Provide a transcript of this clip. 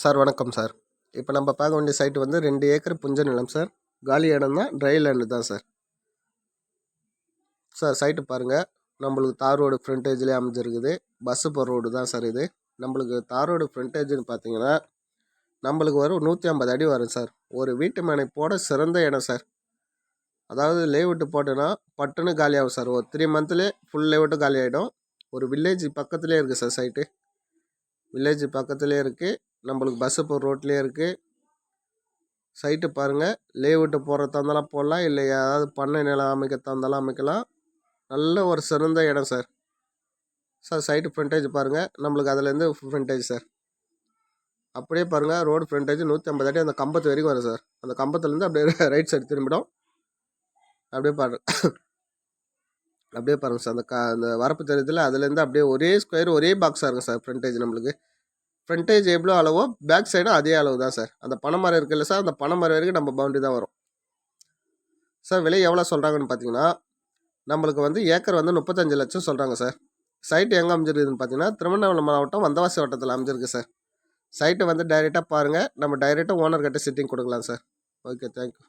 Sir வணக்கம் sir. இப்போ நம்ம பார்க்க வேண்டிய சைட்டு வந்து ரெண்டு ஏக்கர் புஞ்ச நிலம் சார். காலி இடம் தான் ட்ரை லேண்டு தான் சார். சார் சைட்டு பாருங்கள் நம்மளுக்கு தார் ரோடு ஃப்ரண்டேஜ்லேயே அமைஞ்சிருக்குது. பஸ்ஸு போகிற ரோடு தான் சார் இது. நம்மளுக்கு தார் ரோடு ஃப்ரண்டேஜ்னு பார்த்தீங்கன்னா நம்மளுக்கு வரும் நூற்றி ஐம்பது அடி வரும் சார். ஒரு வீட்டு மனை போட சிறந்த இடம் சார். அதாவது லேவுட்டு போட்டோன்னா பட்டுன்னு காலியாகும் சார். ஒரு த்ரீ மந்த்லேயே ஃபுல் லேவுட்டு காலி ஆகிடும் ஒரு வில்லேஜ் பக்கத்துலேயே இருக்குது சார் சைட்டு வில்லேஜ் பக்கத்துலேயே இருக்குது நம்மளுக்கு பஸ்ஸு போகிற ரோட்லேயே இருக்குது சைட்டு பாருங்கள் லேவுட்டு போகிற இருந்தாலும் போடலாம். இல்லை ஏதாவது பண்ணை நிலம் அமைக்கிறதா இருந்தாலும் அமைக்கலாம். நல்ல ஒரு சிறந்த இடம் சார் சார் சைட்டு ஃப்ரண்டேஜ் பாருங்கள் நம்மளுக்கு அதுலேருந்து ஃப்ரண்டேஜ் சார் அப்படியே பாருங்கள் ரோடு ஃப்ரண்டேஜ் நூற்றி ஐம்பது அடி அந்த கம்பத்து வரைக்கும் வரும் சார் அந்த கம்பத்துலேருந்து அப்படியே ரைட் சைடு திரும்பிடும். அப்படியே பாரு அப்படியே பாருங்கள் சார் அந்த க அந்த வரப்பு தெரியுதுல? அதுலேருந்து அப்படியே ஒரே ஸ்கொயர் ஒரே பாக்ஸாக இருக்கும் சார் ஃப்ரண்டேஜ் நம்மளுக்கு. ஃப்ரண்டேஜ் எவ்வளோ அளவோ பேக் சைடும் அதே அளவு தான் சார் அந்த பனைமரம் இருக்குல்ல சார் அந்த பனைமரம் வரைக்கும் நம்ம பவுண்டரி தான் வரும். சார் விலை எவ்வளோ சொல்கிறாங்கன்னு பார்த்தீங்கன்னா நம்மளுக்கு வந்து ஏக்கர் வந்து முப்பத்தஞ்சு லட்சம் சொல்கிறாங்க சார் சைட்டு எங்கே அமைஞ்சிருக்குதுன்னு பார்த்தீங்கன்னா திருவண்ணாமலை மாவட்டம் வந்தவாசி வட்டத்தில் அமைஞ்சிருக்கு சார் சைட்டை வந்து டைரெக்டாக பாருங்கள் நம்ம டைரெக்டாக ஓனர் கிட்ட சிட்டிங் கொடுக்கலாம் சார் ஓகே தேங்க்யூ